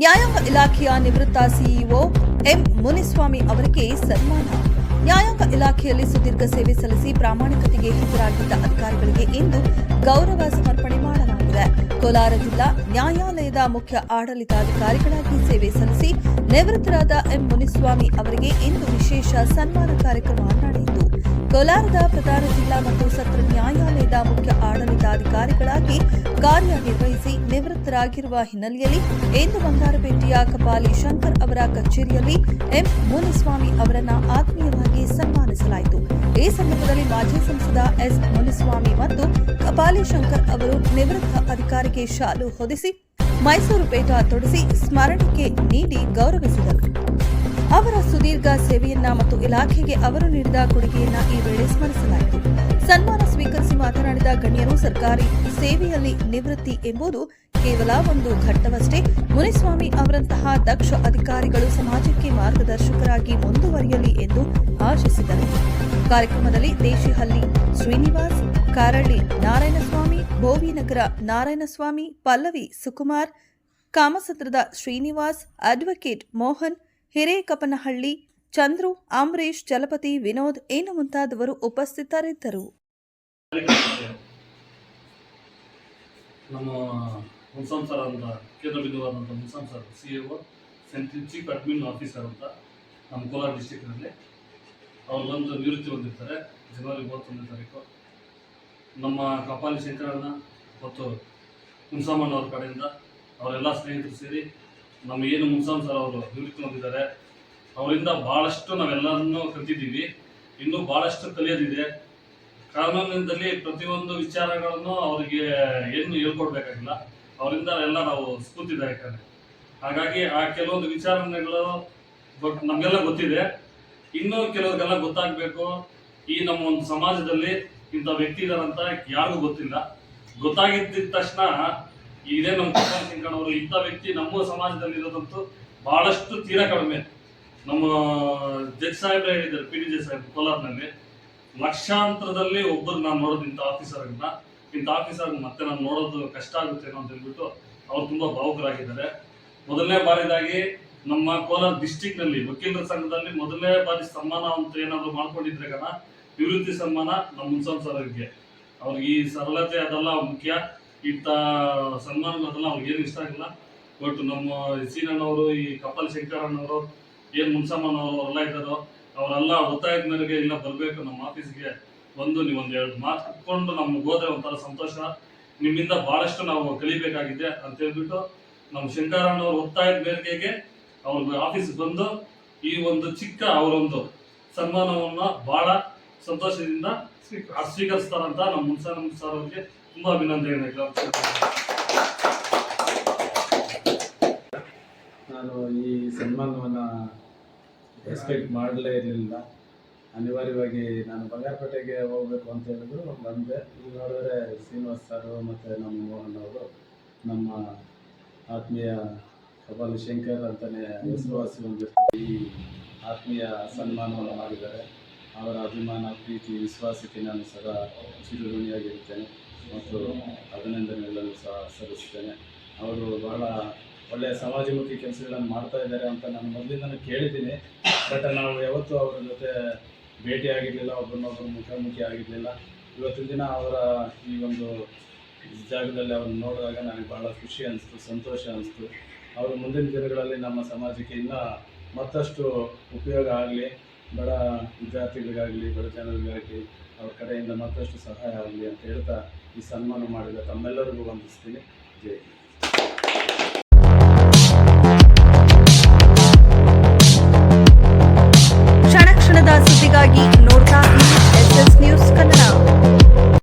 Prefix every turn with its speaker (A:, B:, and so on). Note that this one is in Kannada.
A: ನ್ಯಾಯಾಂಗ ಇಲಾಖೆಯ ನಿವೃತ್ತ ಸಿಇಒ ಎಂ ಮುನಿಸ್ವಾಮಿ ಅವರಿಗೆ ಸನ್ಮಾನ. ನ್ಯಾಯಾಂಗ ಇಲಾಖೆಯಲ್ಲಿ ಸುದೀರ್ಘ ಸೇವೆ ಸಲ್ಲಿಸಿ ಪ್ರಾಮಾಣಿಕತೆಗೆ ಹೆಸರಾಗಿದ್ದ ಅಧಿಕಾರಿಗಳಿಗೆ ಇಂದು ಗೌರವ ಸಮರ್ಪಣೆ ಮಾಡಲಾಗಿದೆ. ಕೋಲಾರ ಜಿಲ್ಲಾ ನ್ಯಾಯಾಲಯದ ಮುಖ್ಯ ಆಡಳಿತಾಧಿಕಾರಿಗಳಾಗಿ ಸೇವೆ ಸಲ್ಲಿಸಿ ನಿವೃತ್ತರಾದ ಎಂ ಮುನಿಸ್ವಾಮಿ ಅವರಿಗೆ ಇಂದು ವಿಶೇಷ ಸನ್ಮಾನ ಕಾರ್ಯಕ್ರಮ ನಡೆಯಿತು. ಕೋಲಾರದ ಪ್ರಧಾನ ಜಿಲ್ಲಾ ಮತ್ತು ಸತ್ರ ನ್ಯಾಯಾಲಯದ ಮುಖ್ಯ ಆಡಳಿತಾಧಿಕಾರಿಗಳಾಗಿ ಕಾರ್ಯನಿರ್ವಹಿಸಿ ನಿವೃತ್ತರಾಗಿರುವ ಹಿನ್ನೆಲೆಯಲ್ಲಿ ಇಂದು ಬಂಗಾರಪೇಟೆಯ ಕಪಾಲಿ ಶಂಕರ್ ಅವರ ಕಚೇರಿಯಲ್ಲಿ ಎಂ ಮುನಿಸ್ವಾಮಿ ಅವರನ್ನ ಆತ್ಮೀಯವಾಗಿ ಸನ್ಮಾನಿಸಲಾಯಿತು. ಈ ಸಂದರ್ಭದಲ್ಲಿ ಮಾಜಿ ಸಂಸದ ಎಸ್ ಮುನಿಸ್ವಾಮಿ ಮತ್ತು ಕಪಾಲಿ ಶಂಕರ್ ಅವರು ನಿವೃತ್ತ ಅಧಿಕಾರಿಗೆ ಶಾಲು ಹೊದಿಸಿ ಮೈಸೂರು ಪೇಟ ತೊಡಿಸಿ ಸ್ಮರಣಿಕೆ ನೀಡಿ ಗೌರವಿಸಿದರು. ಅವರ ಸುದೀರ್ಘ ಸೇವೆಯನ್ನ ಮತ್ತು ಇಲಾಖೆಗೆ ಅವರು ನೀಡಿದ ಕೊಡುಗೆಯನ್ನ ಈ ವೇಳೆ ಸ್ಮರಿಸಲಾಯಿತು. ಸನ್ಮಾನ ಸ್ವೀಕರಿಸಿ ಮಾತನಾಡಿದ ಗಣ್ಯರು, ಸರ್ಕಾರಿ ಸೇವೆಯಲ್ಲಿ ನಿವೃತ್ತಿ ಎಂಬುದು ಕೇವಲ ಒಂದು ಘಟ್ಟವಷ್ಟೇ. ಮುನಿಸ್ವಾಮಿ ಅವರಂತಹ ದಕ್ಷ ಅಧಿಕಾರಿಗಳು ಸಮಾಜಕ್ಕೆ ಮಾರ್ಗದರ್ಶಕರಾಗಿ ಮುಂದುವರಿಯಲಿ ಎಂದು ಆಶಿಸಿದರು. ಕಾರ್ಯಕ್ರಮದಲ್ಲಿ ದೇಶಿಹಳ್ಳಿ ಶ್ರೀನಿವಾಸ್, ಕಾರಳ್ಳಿ ನಾರಾಯಣಸ್ವಾಮಿ, ಬೋವಿನಗರ ನಾರಾಯಣಸ್ವಾಮಿ, ಪಲ್ಲವಿ ಸುಕುಮಾರ್, ಕಾಮಸತ್ರದ ಶ್ರೀನಿವಾಸ್, ಅಡ್ವೊಕೇಟ್ ಮೋಹನ್ ಹಿರೇಕಪನಹಳ್ಳಿ, ಚಂದ್ರು ಅಂಬರೀಶ್ ಚಲಪತಿ, ವಿನೋದ್ ಏನು ಮುಂತಾದವರು ಉಪಸ್ಥಿತರಿದ್ದರು.
B: ನಮ್ಮ ಮುನ್ಸಮ್ ಸರ್ ಅಂತ, ಕೇಂದ್ರ ಬಿಂದುವಾದಂಥ Munsam sir C A O central chief admin officer ಅಂತ ನಮ್ಮ ಕೋಲಾರ ಡಿಸ್ಟಿಕ್ನಲ್ಲಿ ಅವ್ರು ಬಂದು ನಿವೃತ್ತಿ ಹೊಂದಿರ್ತಾರೆ, ಜನವರಿ ಮೂವತ್ತೊಂದನೇ ತಾರೀಕು. ನಮ್ಮ ಕಪಾಲಿ ಶಂಕರಣ್ಣ ಮತ್ತು ಮುನ್ಸಮ್ಮನ್ ಅವ್ರ ಕಡೆಯಿಂದ ಅವರೆಲ್ಲ ಸ್ನೇಹಿತರು ಸೇರಿ ನಮ್ಮ ಏನು ಮುಸಾಮ್ ಸರ್ ಅವರು ನಿವೃತ್ತಿ ಹೊಂದಿದ್ದಾರೆ ಅವರಿಂದ ಭಾಳಷ್ಟು ನಾವೆಲ್ಲರನ್ನು ಕಲ್ತಿದ್ದೀವಿ. ಇನ್ನೂ ಭಾಳಷ್ಟು ಕಲಿಯೋದಿದೆ. ಕಾನೂನಿನಲ್ಲಿ ಪ್ರತಿಯೊಂದು ವಿಚಾರಗಳನ್ನು ಅವರಿಗೆ ಏನು ಹೇಳ್ಕೊಡ್ಬೇಕಾಗಿಲ್ಲ. ಅವರಿಂದ ಎಲ್ಲ ನಾವು ಸ್ಫೂರ್ತಿದಾಯಕನೇ ಹಾಗಾಗಿ ಆ ಕೆಲವೊಂದು ವಿಚಾರಣೆಗಳು ನಮಗೆಲ್ಲ ಗೊತ್ತಿದೆ. ಇನ್ನೂ ಕೆಲವ್ರಿಗೆಲ್ಲ ಗೊತ್ತಾಗಬೇಕು. ಈ ನಮ್ಮ ಒಂದು ಸಮಾಜದಲ್ಲಿ ಇಂಥ ವ್ಯಕ್ತಿ ಇದಾರಂತ ಯಾರಿಗೂ ಗೊತ್ತಿಲ್ಲ. ಗೊತ್ತಾಗಿದ್ದ ತಕ್ಷಣ ಇದೇ ನಮ್ಮ ಪ್ರಶಾಂತ್ ಸಿಂಗ್ ಅವರು ಇಂಥ ವ್ಯಕ್ತಿ ನಮ್ಮ ಸಮಾಜದಲ್ಲಿ ಇರೋದಂತೂ ಬಹಳಷ್ಟು ತೀರಾ ಕಡಿಮೆ. ನಮ್ಮ ಜಡ್ಜ್ ಸಾಹೇಬ್ರೆ ಹೇಳಿದ್ದಾರೆ, ಪಿ ಡಿ ಜೆ ಸಾಹೇಬ್ ಕೋಲಾರ್ನಲ್ಲಿ. ಲಕ್ಷಾಂತರದಲ್ಲಿ ಒಬ್ಬರು ನಾನು ನೋಡೋದು ಇಂಥ ಆಫೀಸರ್ಗಳನ್ನ. ಇಂಥ ಆಫೀಸರ್ ಮತ್ತೆ ನಾನು ನೋಡೋದು ಕಷ್ಟ ಆಗುತ್ತೆ ಅಂತ ಹೇಳ್ಬಿಟ್ಟು ಅವ್ರು ತುಂಬಾ ಭಾವುಕರಾಗಿದ್ದಾರೆ. ಮೊದಲನೇ ಬಾರಿದಾಗಿ ನಮ್ಮ ಕೋಲಾರ ಡಿಸ್ಟಿಕ್ನಲ್ಲಿ ವಕೀಲರ ಸಂಘದಲ್ಲಿ ಮೊದಲನೇ ಬಾರಿ ಸನ್ಮಾನ ಅಂತ ಏನಾದ್ರು ಮಾಡ್ಕೊಂಡಿದ್ರೆ ಕಣ ನಿವೃತ್ತಿ ಸನ್ಮಾನ ನಮ್ಮ ಮುನ್ಸಾಮ್ ಸರ್ ಅವ್ರಿಗೆ ಈ ಸರಳತೆ ಅದೆಲ್ಲ ಮುಖ್ಯ. ಇಂಥ ಸನ್ಮಾನ ಅದೆಲ್ಲ ಅವ್ರಿಗೆ ಏನು ಇಷ್ಟ ಆಗಿಲ್ಲ. ಬಟ್ ನಮ್ಮ ಸೀನಣ್ಣವರು ಈ ಕಪಾಲ್ ಶಂಕರಣ್ಣವರು ಏನು ಮುನ್ಸಮ್ಮನ್ ಅವರು ಎಲ್ಲ ಇದ್ದಾರೋ ಅವರೆಲ್ಲ ಒತ್ತಾಯದ ಮೇರೆಗೆ ಇಲ್ಲ ಬರಬೇಕು ನಮ್ಮ ಆಫೀಸ್ಗೆ ಬಂದು ನೀವು ಎರಡು ಮಾತು ಕುತ್ಕೊಂಡು ನಮ್ಗೆ ಹೋದ್ರೆ ಒಂಥರ ಸಂತೋಷ. ನಿಮ್ಮಿಂದ ಭಾಳಷ್ಟು ನಾವು ಕಲಿಬೇಕಾಗಿದೆ ಅಂತ ಹೇಳ್ಬಿಟ್ಟು ನಮ್ಮ ಶಂಕರಣ್ಣವ್ರ ಒತ್ತಾಯದ ಮೇರೆಗೆ ಅವ್ರ ಆಫೀಸ್ಗೆ ಬಂದು ಈ ಒಂದು ಚಿಕ್ಕ ಅವರೊಂದು ಸನ್ಮಾನವನ್ನು ಬಹಳ ಸಂತೋಷದಿಂದ ಸ್ವೀಕರಿಸ್ತಾರಂತ ನಮ್ಮ ಮುನ್ಸನ್ ಸರ್ ಅವರಿಗೆ ತುಂಬಾ ಅಭಿನಂದನೆ
C: ನಾನು ಈ ಸನ್ಮಾನವನ್ನು ಎಕ್ಸ್ಪೆಕ್ಟ್ ಮಾಡಲೇ ಇರಲಿಲ್ಲ. ಅನಿವಾರ್ಯವಾಗಿ ನಾನು ಬಂಗಾರಪೇಟೆಗೆ ಹೋಗ್ಬೇಕು ಅಂತ ಹೇಳಿದ್ರು. ಬಂದೆ. ಇಲ್ಲಿ ನೋಡಿದ್ರೆ ಶ್ರೀನಿವಾಸ್ ಸರ್ ಮತ್ತು ನಮ್ಮ ಮೋಹನ್ ಅವರು ನಮ್ಮ ಆತ್ಮೀಯ ಕಪಾಲಿ ಶಂಕರ್ ಅಂತಲೇ ಹೆಸರುವಾಸಿ ಹೊಂದಿರ್ತಾರೆ ಈ ಆತ್ಮೀಯ ಸನ್ಮಾನವನ್ನು ಮಾಡಿದ್ದಾರೆ. ಅವರ ಅಭಿಮಾನ, ಪ್ರೀತಿ ವಿಶ್ವಾಸಕ್ಕೆ ನಾನು ಸದಾ ಚಿರಋಣಿಯಾಗಿರುತ್ತೇನೆ ಮತ್ತು ಅಭಿನಂದನೆಗಳನ್ನು ಸಹ ಸಲ್ಲಿಸುತ್ತೇನೆ. ಅವರು ಬಹಳ ಒಳ್ಳೆಯ ಸಮಾಜಮುಖಿ ಕೆಲಸಗಳನ್ನು ಮಾಡ್ತಾ ಇದ್ದಾರೆ ಅಂತ ನಾನು ಮೊದಲಿಂದನೂ ಕೇಳಿದ್ದೀನಿ. ಬಟ್ ನಾವು ಯಾವತ್ತೂ ಅವರ ಜೊತೆ ಭೇಟಿ ಆಗಿರಲಿಲ್ಲ ಒಬ್ಬರನ್ನೊಬ್ಬರು ಮುಖಾಮುಖಿ ಆಗಿರಲಿಲ್ಲ. ಇವತ್ತಿನ ದಿನ ಅವರ ಈ ಒಂದು ಜಾಗದಲ್ಲಿ ಅವ್ರನ್ನ ನೋಡಿದಾಗ ನನಗೆ ಭಾಳ ಖುಷಿ ಅನಿಸ್ತು, ಸಂತೋಷ ಅನಿಸ್ತು. ಅವರು ಮುಂದಿನ ದಿನಗಳಲ್ಲಿ ನಮ್ಮ ಸಮಾಜಕ್ಕೆ ಇನ್ನೂ ಮತ್ತಷ್ಟು ಉಪಯೋಗ ಆಗಲಿ. ಬಡ ವಿದ್ಯಾರ್ಥಿಗಳಿಗಾಗಲಿ, ಬಡ ಜನರಿಗಾಗಲಿ ಅವ್ರ ಕಡೆಯಿಂದ ಮತ್ತಷ್ಟು ಸಹಾಯ ಆಗಲಿ ಅಂತ ಹೇಳ್ತಾ ಈ ಸನ್ಮಾನ ಮಾಡಿದ ತಮ್ಮೆಲ್ಲರಿಗೂ ವಂದಿಸ್ತೀನಿ ಜೈ.